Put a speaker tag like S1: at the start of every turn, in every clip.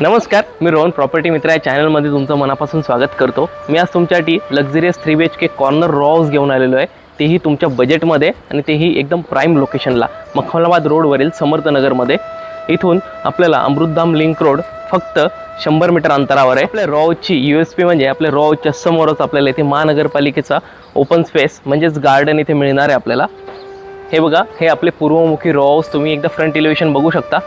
S1: नमस्कार मी रोहन प्रॉपर्टी मित्र या चॅनलमध्ये तुमचं मनापासून स्वागत करतो. मी आज तुमच्यासाठी luxurious three B H K corner row घेऊन आलेलो आहे. तेही तुमच्या बजेटमध्ये आणि तेही एकदम प्राईम लोकेशनला मखमलाबाद रोडवरील समर्थनगरमध्ये इथून आपल्याला अमृतधाम लिंक रोड फक्त शंभर मीटर अंतरावर आहे. आपल्या रॉवची यू एस पी म्हणजे आपल्या रॉच्या समोरच आपल्याला इथे महानगरपालिकेचा ओपन स्पेस म्हणजेच गार्डन इथे मिळणार आहे आपल्याला. हे बघा हे आपले पूर्वमुखी रॉव्स तुम्ही एकदा फ्रंट इलिव्हेशन बघू शकता.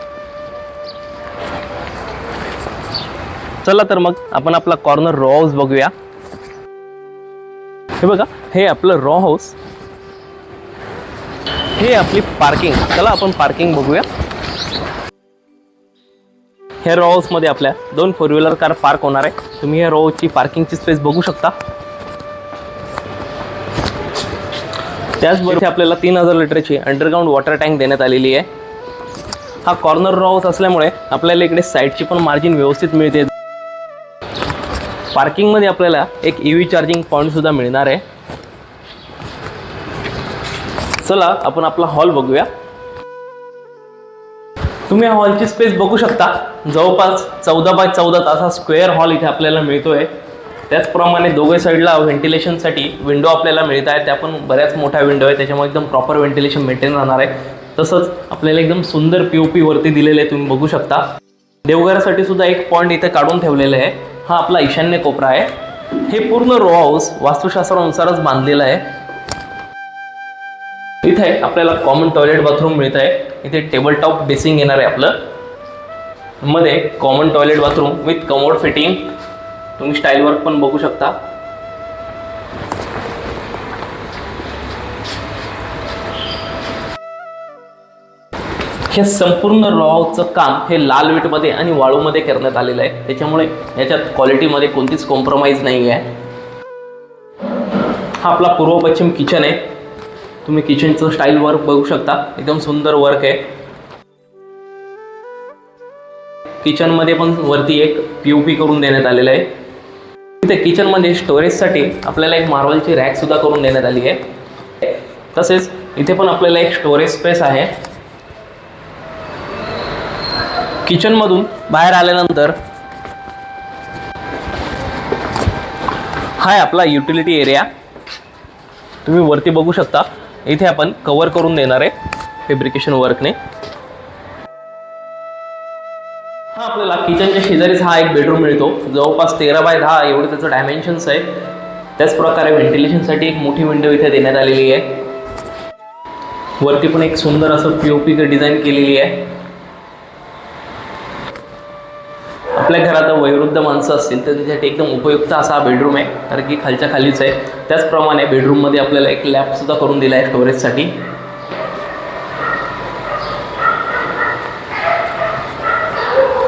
S1: चला तर मग आपण आपला कॉर्नर रॉ हाऊस बघूया. हे बघा हे आपलं रॉ हाऊस हे आपली पार्किंग चला आपण पार्किंग बघूया. ह्या रॉ हाऊसमध्ये आपल्या दोन फोर व्हीलर कार पार्क होणार आहे. तुम्ही या रॉ हाऊसची पार्किंगची स्पेस बघू शकता. त्याचबरोबर आपल्याला तीन हजार लिटरची अंडरग्राऊंड वॉटर टँक देण्यात आलेली आहे. हा कॉर्नर रॉ हाऊस असल्यामुळे आपल्याला इकडे साईडची पण मार्जिन व्यवस्थित मिळते. पार्किंगमध्ये आपल्याला एक ई व्ही चार्जिंग पॉईंट सुद्धा मिळणार आहे. चला आपण आपला हॉल बघूया. तुम्ही या हॉलची स्पेस बघू शकता. जवळपास चौदा बाय चौदा तासा स्क्वेअर हॉल इथे आपल्याला मिळतोय. त्याचप्रमाणे दोघे साईडला व्हेंटिलेशनसाठी विंडो आपल्याला मिळत आहे. त्या पण बऱ्याच मोठ्या विंडो आहे त्याच्यामुळे एकदम प्रॉपर व्हेंटिलेशन मेंटेन राहणार आहे. तसंच आपल्याला एकदम सुंदर पी ओ पी वरती दिलेले आहे. तुम्ही बघू शकता. देवघरासाठी सुद्धा एक पॉईंट इथे काढून ठेवलेलं आहे. हा आपला ईशान्य कोपरा आहे. हे पूर्ण रो हाऊस वास्तुशास्त्रानुसारच बांधलेलं आहे. इथे आपल्याला कॉमन टॉयलेट बाथरूम मिळत आहे. इथे टेबल टॉप बेसिंग येणार आहे आपलं. मध्ये common toilet bathroom with commode fitting तुम्ही स्टाईल वर्क पण बघू शकता. हे संपूर्ण रॉचं काम हे लाल विटमध्ये आणि वाळूमध्ये करण्यात आलेलं आहे. त्याच्यामुळे याच्यात क्वालिटीमध्ये कोणतीच कॉम्प्रोमाइज नाही आहे हा आपला पूर्व पश्चिम किचन आहे. तुम्ही किचनचं स्टाईल वर्क बघू शकता. एकदम सुंदर वर्क आहे. किचनमध्ये पण वरती एक पी ओ पी करून देण्यात आलेलं आहे. इथे किचनमध्ये स्टोरेजसाठी आपल्याला एक मार्बलची रॅक सुद्धा करून देण्यात आली आहे. तसेच इथे पण आपल्याला एक स्टोरेज स्पेस आहे. किचनमधून बाहेर आल्यानंतर हा आहे आपला युटिलिटी एरिया तुम्ही वरती बघू शकता. इथे आपण कवर करून देणार आहे फेब्रिकेशन वर्कने हा आपल्याला किचनच्या शेजारीच हा एक बेडरूम मिळतो. जवळपास तेरा बाय दहा एवढे त्याचं डायमेन्शन्स आहे. त्याच प्रकारे व्हेंटिलेशनसाठी एक मोठी विंडो इथे देण्यात आलेली आहे. वरती पण एक सुंदर असं पी ओ पी डिझाईन केलेली आहे. आपल्या घरात वयोवृद्ध माणसं असतील तर त्याच्यासाठी एकदम उपयुक्त असा हा बेडरूम आहे. कारण की खालच्या खालीच आहे. त्याचप्रमाणे बेडरूममध्ये आपल्याला एक लॅबसुद्धा करून दिला आहे स्टोरेजसाठी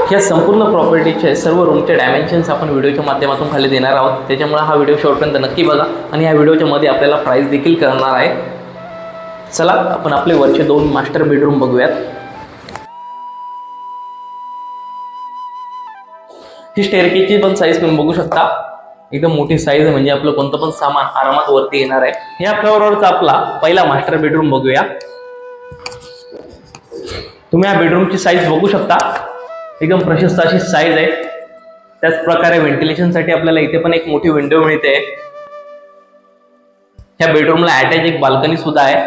S1: ह्या संपूर्ण प्रॉपर्टीचे सर्व रूमचे डायमेन्शन्स आपण व्हिडिओच्या माध्यमातून खाली देणार आहोत. त्याच्यामुळे हा व्हिडिओ शेवटपर्यंत नक्की बघा. आणि ह्या व्हिडिओच्या मध्ये आपल्याला प्राईस देखील करणार आहे. चला आपण आपले वरचे दोन मास्टर बेडरूम बघूयात. ही स्टेरकेची पण साईज तुम्ही बघू शकता. एकदम मोठी साईज आहे म्हणजे आपलं कोणतं पण सामान आरामात वरती येणार आहे. या फ्लोअरवरचा आपला पहिला मास्टर बेडरूम बघूया. तुम्ही या बेडरूमची साईज बघू शकता. एकदम प्रशस्त अशी साईज आहे. त्याच प्रकारे व्हेंटिलेशनसाठी आपल्याला इथे पण एक मोठी विंडो मिळते. ह्या बेडरूमला अटॅच एक बाल्कनी सुद्धा आहे.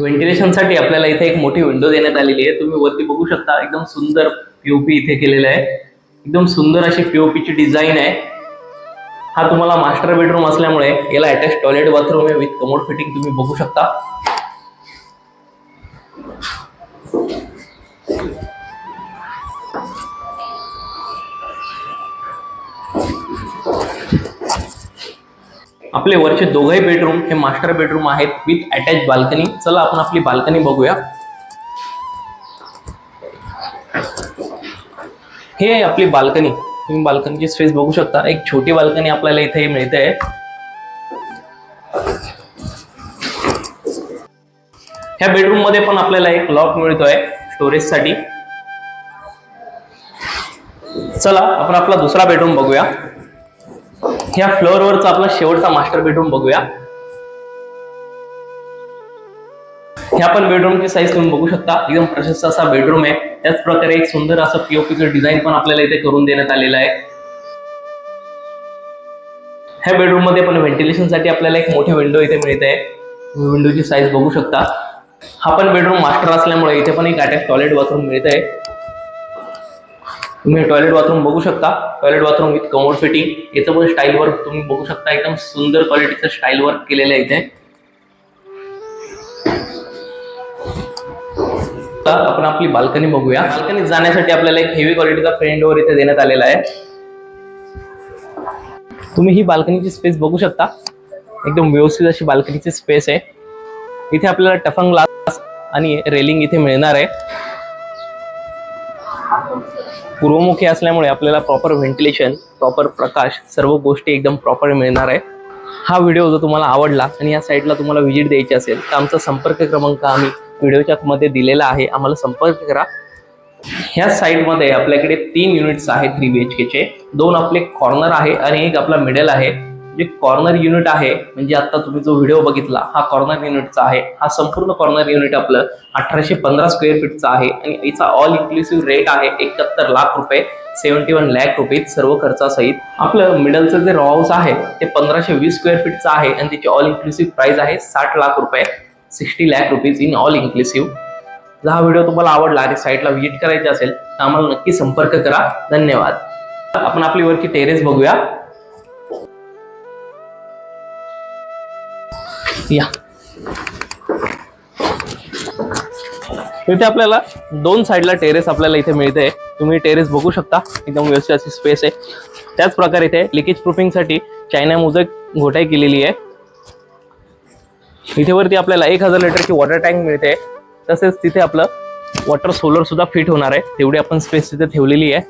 S1: व्हेंटिलेशनसाठी आपल्याला इथे एक मोठी विंडो देण्यात आलेली आहे. तुम्ही वरती बघू शकता एकदम सुंदर पीओपी इथे केलेलं आहे. एकदम सुंदर अशी पीओपीची डिझाईन आहे. हा तुम्हाला मास्टर बेडरूम असल्यामुळे याला अटॅच टॉयलेट बाथरूम आहे विथ कमोड फिटिंग तुम्ही बघू शकता. आपले वरचे दोघंही बेडरूम हे मास्टर बेडरूम आहेत विथ अटॅच बाल्कनी चला आपण आपली बाल्कनी बघूया. हे आहे आपली बाल्कनी. तुम्ही बाल्कनीची स्पेस बघू शकता. एक छोटी बाल्कनी आपल्याला इथे मिळते. ह्या बेडरूममध्ये पण आपल्याला एक लॉक मिळतोय स्टोरेजसाठी. चला आपण आपला दुसरा बेडरूम बघूया. ह्या फ्लोअरवरचा आपला शेवटचा मास्टर बेडरूम बघूया. ह्या पण बेडरूमची साईज तुम्ही बघू शकता. एकदम प्रशस्त असा बेडरूम आहे. त्याच प्रकारे एक सुंदर असं पीओपीचं डिझाईन पण आपल्याला इथे करून देण्यात आलेलं आहे. ह्या बेडरूममध्ये पण व्हेंटिलेशनसाठी आपल्याला एक मोठी विंडो इथे मिळते. विंडोची साईज बघू शकता. हा पण बेडरूम मास्टर असल्यामुळे इथे पण एक अटॅच टॉयलेट बाथरूम मिळत आहे तुम्ही टॉयलेट बाथरूम बघू शकता. Toilet bathroom with commode fitting याचं पण स्टाईल वर्क तुम्ही बघू शकता. एकदम सुंदर क्वालिटीचं स्टाईल वर्क केलेलं आहे इथे. आता आपण आपली बाल्कनी बघूया. बाल्कनीत जाण्यासाठी आपल्याला एक हेवी क्वालिटीचा फ्रेंड डोअर इथे देण्यात आलेला आहे. तुम्ही ही बाल्कनीची स्पेस बघू शकता. एकदम व्यवस्थित अशी बाल्कनीची स्पेस आहे. इथे आपल्याला टफंग ग्लास आणि रेलिंग इथे मिळणार आहे. पूर्वमुखी असल्यामुळे आपल्याला प्रॉपर व्हेंटिलेशन प्रॉपर प्रकाश सर्व गोष्टी एकदम प्रॉपर मिळणार आहे. हा व्हिडिओ जर तुम्हाला आवडला आणि या साईटला तुम्हाला व्हिजिट द्यायची असेल तर आमचा संपर्क क्रमांक आम्ही व्हिडिओच्या मध्ये दिलेला आहे. आम्हाला संपर्क करा. ह्या साईडमध्ये आपल्याकडे तीन युनिट्स आहेत थ्री बी एच केचे दोन आपले कॉर्नर आहे आणि एक आपला मिडल आहे. जे कॉर्नर युनिट आहे म्हणजे आता तुम्ही जो व्हिडिओ बघितला हा कॉर्नर युनिटचा आहे. हा संपूर्ण कॉर्नर युनिट आपलं अठराशे पंधरा स्क्वेअर फीटचा आहे. आणि याचा ऑल इन्क्लुसिव्ह रेट आहे एकाहत्तर लाख रुपये सेव्हन्टी वन लॅक रुपये सर्व खर्चासहित. आपलं मिडलचं जे रॉ हाऊस आहे ते पंधराशे वीस स्क्वेअर फीटचं आहे. आणि त्याची ऑल इन्क्लुसिव्ह प्राइस आहे साठ लाख रुपये. Sixty lakh rupees in all inclusive. जर हा व्हिडिओ तुम्हाला आवडला आणि साईटला व्हिजिट करायचा असेल तर आम्हाला नक्की संपर्क करा. धन्यवाद. आपण आपली वरची टेरेस बघूया. या. इथे आपल्याला दोन साईडला टेरेस आपल्याला इथे मिळते. तुम्ही टेरेस बघू शकता. एकदम व्यवस्थित अशी स्पेस आहे. त्याच प्रकारे इथे लिकेज प्रूफिंगसाठी चायना मुजक घोटाई केलेली आहे. इथे वरती आपल्याला एक हजार लिटरची वॉटर टँक मिळते. तसेच तिथे आपलं वॉटर सोलर सुद्धा फिट होणार आहे. तेवढी आपण स्पेस तिथे ठेवलेली आहे.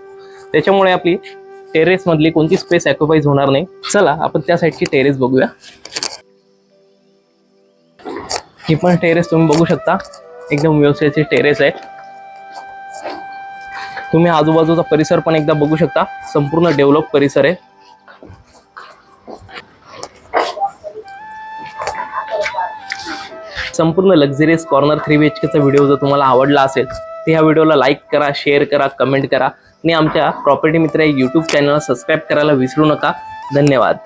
S1: त्याच्यामुळे आपली टेरेस मधली कोणती स्पेस ॲक्युपाईज होणार नाही. चला आपण त्या साईडची टेरेस बघूया. ही पण टेरेस तुम्ही बघू शकता. एकदम व्यवसायाची टेरेस आहे. तुम्ही आजूबाजूचा परिसर पण एकदा बघू शकता. संपूर्ण डेव्हलप परिसर आहे. संपूर्ण luxurious corner three B H केचा video जर तुम्हाला आवडला असेल तर ह्या व्हिडिओला लाईक करा शेअर करा कमेंट करा. आणि आमच्या प्रॉपर्टी मित्र या यूट्यूब चॅनलला सबस्क्राईब करायला विसरू नका. धन्यवाद.